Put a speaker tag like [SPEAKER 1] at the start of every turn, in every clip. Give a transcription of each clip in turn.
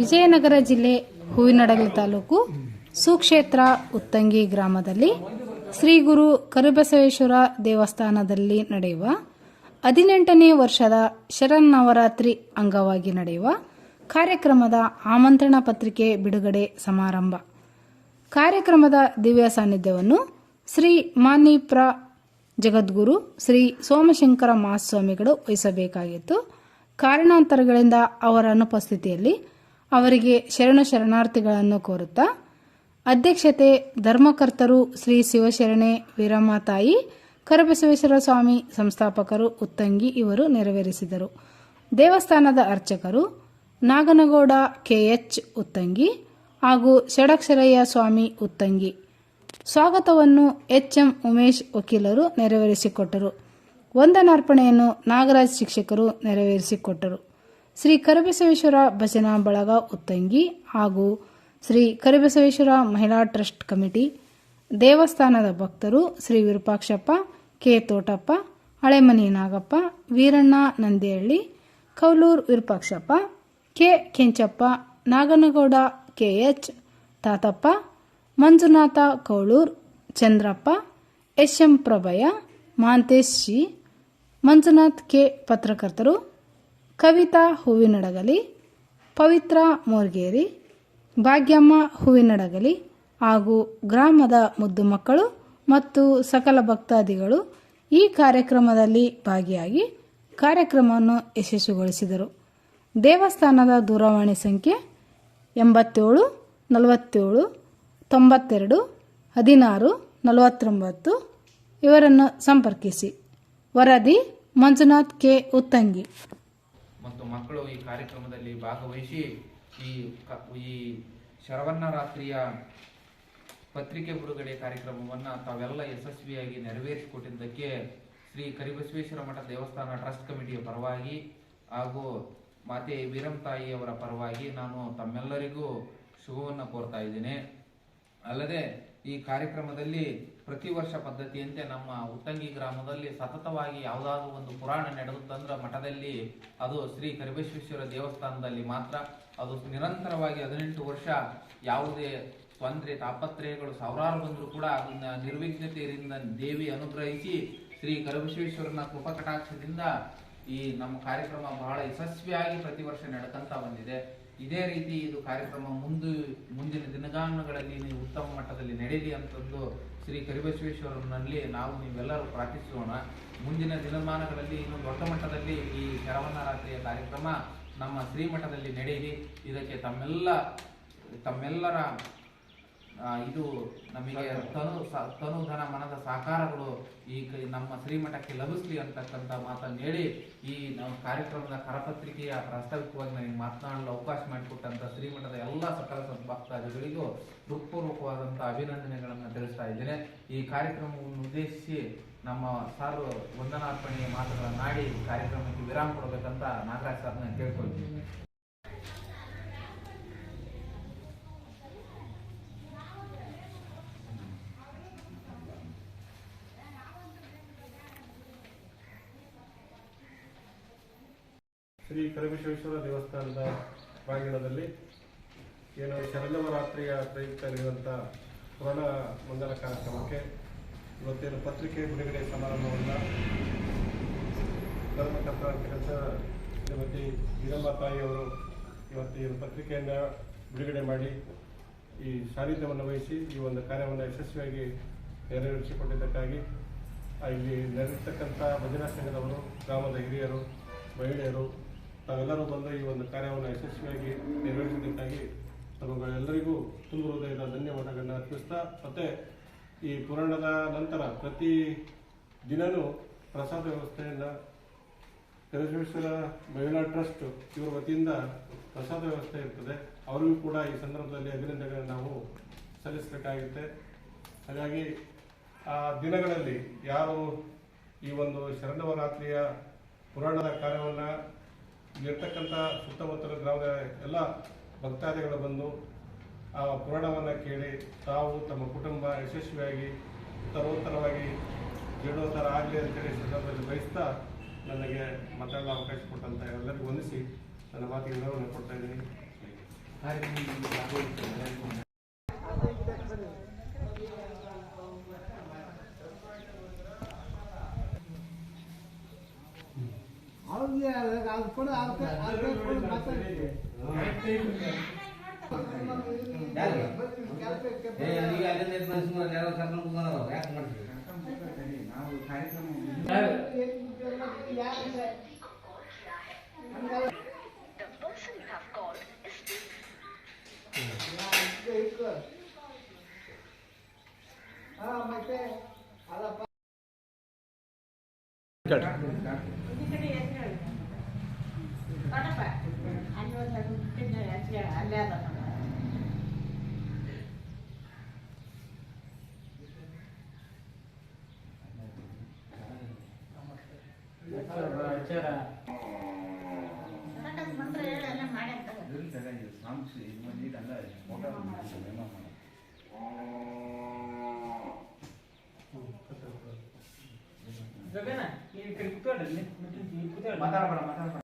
[SPEAKER 1] ವಿಜಯನಗರ ಜಿಲ್ಲೆ ಹೂವಿನಡಗಲಿ ತಾಲೂಕು ಸುಕ್ಷೇತ್ರ ಉತ್ತಂಗಿ ಗ್ರಾಮದಲ್ಲಿ ಶ್ರೀ ಗುರು ಕರಿಬಸವೇಶ್ವರ ದೇವಸ್ಥಾನದಲ್ಲಿ ನಡೆಯುವ ಹದಿನೆಂಟನೇ ವರ್ಷದ ಶರನ್ನವರಾತ್ರಿ ಅಂಗವಾಗಿ ನಡೆಯುವ ಕಾರ್ಯಕ್ರಮದ ಆಮಂತ್ರಣ ಪತ್ರಿಕೆ ಬಿಡುಗಡೆ ಸಮಾರಂಭ. ಕಾರ್ಯಕ್ರಮದ ದಿವ್ಯ ಸಾನ್ನಿಧ್ಯವನ್ನು ಶ್ರೀ ಮಾನಿಪ್ರ ಜಗದ್ಗುರು ಶ್ರೀ ಸೋಮಶಂಕರ ಮಹಾಸ್ವಾಮಿಗಳು ವಹಿಸಬೇಕಾಗಿತ್ತು. ಕಾರಣಾಂತರಗಳಿಂದ ಅವರ ಅನುಪಸ್ಥಿತಿಯಲ್ಲಿ ಅವರಿಗೆ ಶರಣ ಶರಣಾರ್ಥಿಗಳನ್ನು ಕೋರುತ್ತಾ, ಅಧ್ಯಕ್ಷತೆ ಧರ್ಮಕರ್ತರು ಶ್ರೀ ಶಿವಶರಣೆ ವೀರಮಾತಾಯಿ, ಕರಬಸವೇಶ್ವರ ಸ್ವಾಮಿ ಸಂಸ್ಥಾಪಕರು ಉತ್ತಂಗಿ ಇವರು ನೆರವೇರಿಸಿದರು. ದೇವಸ್ಥಾನದ ಅರ್ಚಕರು ನಾಗನಗೌಡ ಕೆಎಚ್ ಉತ್ತಂಗಿ ಹಾಗೂ ಷಡಕ್ಷರಯ್ಯ ಸ್ವಾಮಿ ಉತ್ತಂಗಿ. ಸ್ವಾಗತವನ್ನು ಎಚ್ಎಂ ಉಮೇಶ್ ವಕೀಲರು ನೆರವೇರಿಸಿಕೊಟ್ಟರು. ವಂದನಾರ್ಪಣೆಯನ್ನು ನಾಗರಾಜ್ ಶಿಕ್ಷಕರು ನೆರವೇರಿಸಿಕೊಟ್ಟರು. ಶ್ರೀ ಕರಿಬಸವೇಶ್ವರ ಭಜನಾ ಬಳಗ ಉತ್ತಂಗಿ ಹಾಗೂ ಶ್ರೀ ಕರಿಬಸವೇಶ್ವರ ಮಹಿಳಾ ಟ್ರಸ್ಟ್ ಕಮಿಟಿ, ದೇವಸ್ಥಾನದ ಭಕ್ತರು Shri Virupakshappa, K Thotappa, Halemani Nagappa, Veeranna Nandihalli, Kaulur Virupakshappa, K Kenchappa, Naganagouda, K H Tatappa, Manjunatha Kaulur Chandrappa, S M Prabhaya Mantesh she Manjunath K ಪತ್ರಕರ್ತರು ಕವಿತಾ ಹೂವಿನಡಗಲಿ, ಪವಿತ್ರ ಮೋರ್ಗೇರಿ, ಭಾಗ್ಯಮ್ಮ ಹೂವಿನಡಗಲಿ ಹಾಗೂ ಗ್ರಾಮದ ಮುದ್ದು ಮಕ್ಕಳು ಮತ್ತು ಸಕಲ ಭಕ್ತಾದಿಗಳು ಈ ಕಾರ್ಯಕ್ರಮದಲ್ಲಿ ಭಾಗಿಯಾಗಿ ಕಾರ್ಯಕ್ರಮವನ್ನು ಯಶಸ್ವಿಗೊಳಿಸಿದರು. ದೇವಸ್ಥಾನದ ದೂರವಾಣಿ ಸಂಖ್ಯೆ ಎಂಬತ್ತೇಳು, ನಲವತ್ತೇಳು, ತೊಂಬತ್ತೆರಡು, ಹದಿನಾರು, ನಲವತ್ತೊಂಬತ್ತು. ಇವರನ್ನು ಸಂಪರ್ಕಿಸಿ. ವರದಿ ಮಂಜುನಾಥ್ ಕೆ. ಉತ್ತಂಗಿ.
[SPEAKER 2] ಮತ್ತು ಮಕ್ಕಳು ಈ ಕಾರ್ಯಕ್ರಮದಲ್ಲಿ ಭಾಗವಹಿಸಿ ಈ ಈ ಈ ಶರವನ್ನರಾತ್ರಿಯ ಪತ್ರಿಕೆ ಬಿಡುಗಡೆ ಕಾರ್ಯಕ್ರಮವನ್ನು ತಾವೆಲ್ಲ ಯಶಸ್ವಿಯಾಗಿ ನೆರವೇರಿಸಿಕೊಟ್ಟಿದ್ದಕ್ಕೆ ಶ್ರೀ ಕರಿಬಸವೇಶ್ವರ ಮಠ ದೇವಸ್ಥಾನ ಟ್ರಸ್ಟ್ ಕಮಿಟಿಯ ಪರವಾಗಿ ಹಾಗೂ ಮಾತೆ ವೀರಂತಾಯಿಯವರ ಪರವಾಗಿ ನಾನು ತಮ್ಮೆಲ್ಲರಿಗೂ ಶುಭವನ್ನು ಕೋರ್ತಾ ಇದ್ದೇನೆ. ಅಲ್ಲದೆ ಈ ಕಾರ್ಯಕ್ರಮದಲ್ಲಿ ಪ್ರತಿ ವರ್ಷ ಪದ್ಧತಿಯಂತೆ ನಮ್ಮ ಉತ್ತಂಗಿ ಗ್ರಾಮದಲ್ಲಿ ಸತತವಾಗಿ ಯಾವುದಾದ್ರೂ ಒಂದು ಪುರಾಣ ನಡೆದುತ್ತಂದ್ರೆ ಮಠದಲ್ಲಿ ಅದು ಶ್ರೀ ಕರಿಬಸವೇಶ್ವರ ದೇವಸ್ಥಾನದಲ್ಲಿ ಮಾತ್ರ. ಅದು ನಿರಂತರವಾಗಿ ಹದಿನೆಂಟು ವರ್ಷ ಯಾವುದೇ ತೊಂದರೆ, ತಾಪತ್ರಯಗಳು, ಸಾವಿರಾರು ಬಂದರೂ ಕೂಡ ಅದನ್ನ ನಿರ್ವಿಘ್ನತೆಯಿಂದ ದೇವಿ ಅನುಗ್ರಹಿಸಿ ಶ್ರೀ ಕರಿಬಸವೇಶ್ವರನ ಕೃಪಕಟಾಕ್ಷದಿಂದ ಈ ನಮ್ಮ ಕಾರ್ಯಕ್ರಮ ಬಹಳ ಯಶಸ್ವಿಯಾಗಿ ಪ್ರತಿ ವರ್ಷ ನಡ್ಕಂತ ಬಂದಿದೆ. ಇದೇ ರೀತಿ ಇದು ಕಾರ್ಯಕ್ರಮ ಮುಂದು, ಮುಂದಿನ ದಿನಗಾನಗಳಲ್ಲಿ ನೀವು ಉತ್ತಮ ಮಟ್ಟದಲ್ಲಿ ನಡೆಯಲಿ ಅಂತಂದು ಶ್ರೀ ಕರಿಬಸವೇಶ್ವರನಲ್ಲಿ ನಾವು ನೀವೆಲ್ಲರೂ ಪ್ರಾರ್ಥಿಸೋಣ. ಮುಂದಿನ ದಿನಮಾನಗಳಲ್ಲಿ ಇನ್ನು ದೊಡ್ಡ ಮಟ್ಟದಲ್ಲಿ ಈ ಶರವನ್ನರಾತ್ರಿಯ ಕಾರ್ಯಕ್ರಮ ನಮ್ಮ ಶ್ರೀಮಠದಲ್ಲಿ ನಡೆಯಲಿ ಇದಕ್ಕೆ ತಮ್ಮೆಲ್ಲ, ತಮ್ಮೆಲ್ಲರ ಇದು ನಮಗೆ ತನು ಸ- ತನು ಧನ ಮನದ ಸಹಕಾರಗಳು ಈ ನಮ್ಮ ಶ್ರೀಮಠಕ್ಕೆ ಲಭಿಸಲಿ ಅಂತಕ್ಕಂಥ ಮಾತನ್ನು ಹೇಳಿ ಈ ನಮ್ಮ ಕಾರ್ಯಕ್ರಮದ ಕರಪತ್ರಿಕೆಯ ಪ್ರಾಸ್ತಾವಿಕವಾಗಿ ನನಗೆ ಮಾತನಾಡಲು ಅವಕಾಶ ಮಾಡಿಕೊಟ್ಟಂತ ಶ್ರೀಮಠದ ಎಲ್ಲ ಸಕಲ ಸದ್ಭಕ್ತಾದಿಗಳಿಗೂ ಹೃತ್ಪೂರ್ವಕವಾದಂಥ ಅಭಿನಂದನೆಗಳನ್ನು ತಿಳಿಸ್ತಾ ಇದ್ದೇನೆ. ಈ ಕಾರ್ಯಕ್ರಮವನ್ನು ಉದ್ದೇಶಿಸಿ ನಮ್ಮ ಸಾರು ವಂದನಾರ್ಪಣೆಯ ಮಾತುಗಳನ್ನಾಡಿ ಕಾರ್ಯಕ್ರಮಕ್ಕೆ ವಿರಾಮ ಕೊಡಬೇಕಂತ ನಾಗರಾಜ್ ಸರ್ನ ಕೇಳ್ಕೊಳ್ತೀನಿ.
[SPEAKER 3] ಶ್ರೀ ಕರಿಮಶೇಶ್ವರ ದೇವಸ್ಥಾನದ ಪ್ರಾಂಗಣದಲ್ಲಿ ಏನು ಶರನ್ನವರಾತ್ರಿಯ ಪ್ರಯುಕ್ತ ನಡೆಯುವಂಥ ಪುರಾಣ ಮಂಗಲ ಕಾರ್ಯಕ್ರಮಕ್ಕೆ ಇವತ್ತೇನು ಪತ್ರಿಕೆ ಬಿಡುಗಡೆ ಸಮಾರಂಭವನ್ನು ಧರ್ಮಕರ್ತ ಕೆಲಸ ಶ್ರೀಮತಿ ವೀರಮ್ಮ ತಾಯಿಯವರು ಇವತ್ತು ಪತ್ರಿಕೆಯನ್ನು ಬಿಡುಗಡೆ ಮಾಡಿ ಈ ಸಾನ್ನಿಧ್ಯವನ್ನು ವಹಿಸಿ ಈ ಒಂದು ಕಾರ್ಯವನ್ನು ಯಶಸ್ವಿಯಾಗಿ ನೆರವೇರಿಸಿಕೊಂಡಿದ್ದಕ್ಕಾಗಿ ಇಲ್ಲಿ ನೆರೆದಿರ್ತಕ್ಕಂಥ ಭಜನಾ ಸಂಘದವರು, ಗ್ರಾಮದ ಹಿರಿಯರು, ಮಹಿಳೆಯರು ತಾವೆಲ್ಲರೂ ಬಂದು ಈ ಒಂದು ಕಾರ್ಯವನ್ನು ಯಶಸ್ವಿಯಾಗಿ ನೆರವೇರಿಸಿದ್ದಕ್ಕಾಗಿ ತಮಗೆಲ್ಲರಿಗೂ ತುಂಬ ಹೃದಯದ ಧನ್ಯವಾದಗಳನ್ನು ಅರ್ಪಿಸ್ತಾ, ಮತ್ತೆ ಈ ಪುರಾಣದ ನಂತರ ಪ್ರತಿ ದಿನವೂ ಪ್ರಸಾದ ವ್ಯವಸ್ಥೆಯನ್ನು ಕರಿಶ್ವೇಶ್ವರ ಮಹಿಳಾ ಟ್ರಸ್ಟ್ ಇವರ ವತಿಯಿಂದ ಪ್ರಸಾದ ವ್ಯವಸ್ಥೆ ಇರ್ತದೆ. ಅವರಿಗೂ ಕೂಡ ಈ ಸಂದರ್ಭದಲ್ಲಿ ಅಭಿನಂದನೆಗಳನ್ನು ನಾವು ಸಲ್ಲಿಸಬೇಕಾಗುತ್ತೆ. ಹಾಗಾಗಿ ಆ ದಿನಗಳಲ್ಲಿ ಯಾರು ಈ ಒಂದು ಶರಣವರಾತ್ರಿಯ ಪುರಾಣದ ಕಾರ್ಯವನ್ನು ಇಲ್ಲಿರ್ತಕ್ಕಂಥ ಸುತ್ತಮುತ್ತಲ ಗ್ರಾಮದ ಎಲ್ಲ ಭಕ್ತಾದಿಗಳು ಬಂದು ಆ ಪುರಾಣವನ್ನು ಕೇಳಿ ತಾವು ತಮ್ಮ ಕುಟುಂಬ ಯಶಸ್ವಿಯಾಗಿ, ಉತ್ತರೋತ್ತರವಾಗಿ ಜೀರ್ಣೋತ್ತರ ಆಗಲಿ ಅಂತೇಳಿ ಸಂದರ್ಭದಲ್ಲಿ ಬಯಸ್ತಾ ನನಗೆ ಮಾತಾಡಲು ಅವಕಾಶ ಕೊಟ್ಟಂತ ಎಲ್ಲರಿಗೂ ವಂದಿಸಿ ನನ್ನ ಮಾತಿಗೆ ವಿವರವನ್ನು ಕೊಡ್ತಾ ಇದ್ದೀನಿ.
[SPEAKER 2] ಕಾರ್ಯಕ್ರಮದಲ್ಲಿ ಭಾಗವಹಿಸಿದ ಎಲ್ಲರಿಗೂ
[SPEAKER 4] ಅವ್ರಿಗೆ ಅದು ಕೊಡು ಮಾತಾಡಿ
[SPEAKER 5] The person you have called is
[SPEAKER 4] ಮತ್ತೆ ಅದಪ್ಪ
[SPEAKER 2] ಮಾತಾಡಬೇಡ ಮಾತಾಡಬೇಡ.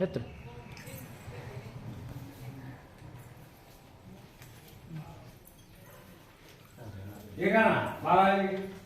[SPEAKER 6] ಎತ್ತು
[SPEAKER 3] ಈಗ ಕರ್ಕೊಂಡು.